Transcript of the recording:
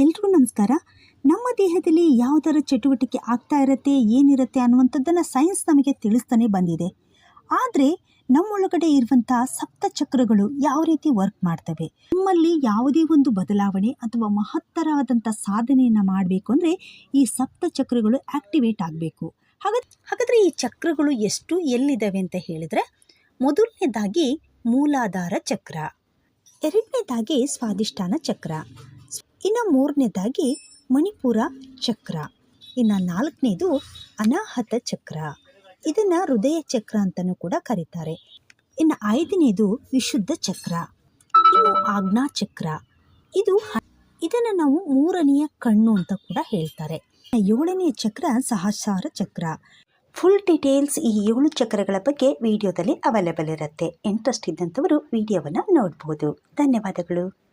ಎಲ್ರಿಗೂ ನಮಸ್ಕಾರ. ನಮ್ಮ ದೇಹದಲ್ಲಿ ಯಾವುದರ ಚಟುವಟಿಕೆ ಆಗ್ತಾ ಇರುತ್ತೆ, ಏನಿರುತ್ತೆ ಅನ್ನುವಂಥದ್ದನ್ನು ಸೈನ್ಸ್ ನಮಗೆ ತಿಳಿಸ್ತಾನೆ ಬಂದಿದೆ. ಆದರೆ ನಮ್ಮೊಳಗಡೆ ಇರುವಂಥ ಸಪ್ತ ಚಕ್ರಗಳು ಯಾವ ರೀತಿ ವರ್ಕ್ ಮಾಡ್ತವೆ? ನಮ್ಮಲ್ಲಿ ಯಾವುದೇ ಒಂದು ಬದಲಾವಣೆ ಅಥವಾ ಮಹತ್ತರವಾದಂಥ ಸಾಧನೆಯನ್ನು ಮಾಡಬೇಕು ಅಂದರೆ ಈ ಸಪ್ತ ಚಕ್ರಗಳು ಆಕ್ಟಿವೇಟ್ ಆಗಬೇಕು. ಹಾಗಾದ್ರೆ ಹಾಗಾದರೆ ಈ ಚಕ್ರಗಳು ಎಷ್ಟು ಎಲ್ಲಿದ್ದಾವೆ ಅಂತ ಹೇಳಿದರೆ, ಮೊದಲನೇದಾಗಿ ಮೂಲಾಧಾರ ಚಕ್ರ, ಎರಡನೇದಾಗಿ ಸ್ವಾದಿಷ್ಠಾನ ಚಕ್ರ. ಇನ್ನು ಮೂರನೇದಾಗಿ ಮಣಿಪುರ ಚಕ್ರ. ಇನ್ನು ನಾಲ್ಕನೇದು ಅನಾಹತ ಚಕ್ರ. ಇದನ್ನು ಹೃದಯ ಚಕ್ರ ಅಂತಲೂ ಕೂಡ ಕರೀತಾರೆ. ಇನ್ನು ಐದನೇದು ವಿಶುದ್ಧ ಚಕ್ರ. ಇನ್ನು ಆಜ್ಞಾ ಚಕ್ರ. ಇದು ಇದನ್ನು ನಾವು ಮೂರನೆಯ ಕಣ್ಣು ಅಂತ ಕೂಡ ಹೇಳ್ತಾರೆ. ಏಳನೆಯ ಚಕ್ರ ಸಹಸ್ರಾರ ಚಕ್ರ. ಫುಲ್ ಡೀಟೇಲ್ಸ್ ಈ ಏಳು ಚಕ್ರಗಳ ಬಗ್ಗೆ ವಿಡಿಯೋದಲ್ಲಿ ಅವೈಲೇಬಲ್ ಇರುತ್ತೆ. ಇಂಟ್ರೆಸ್ಟ್ ಇದ್ದಂಥವರು ವಿಡಿಯೋವನ್ನು ನೋಡ್ಬೋದು. ಧನ್ಯವಾದಗಳು.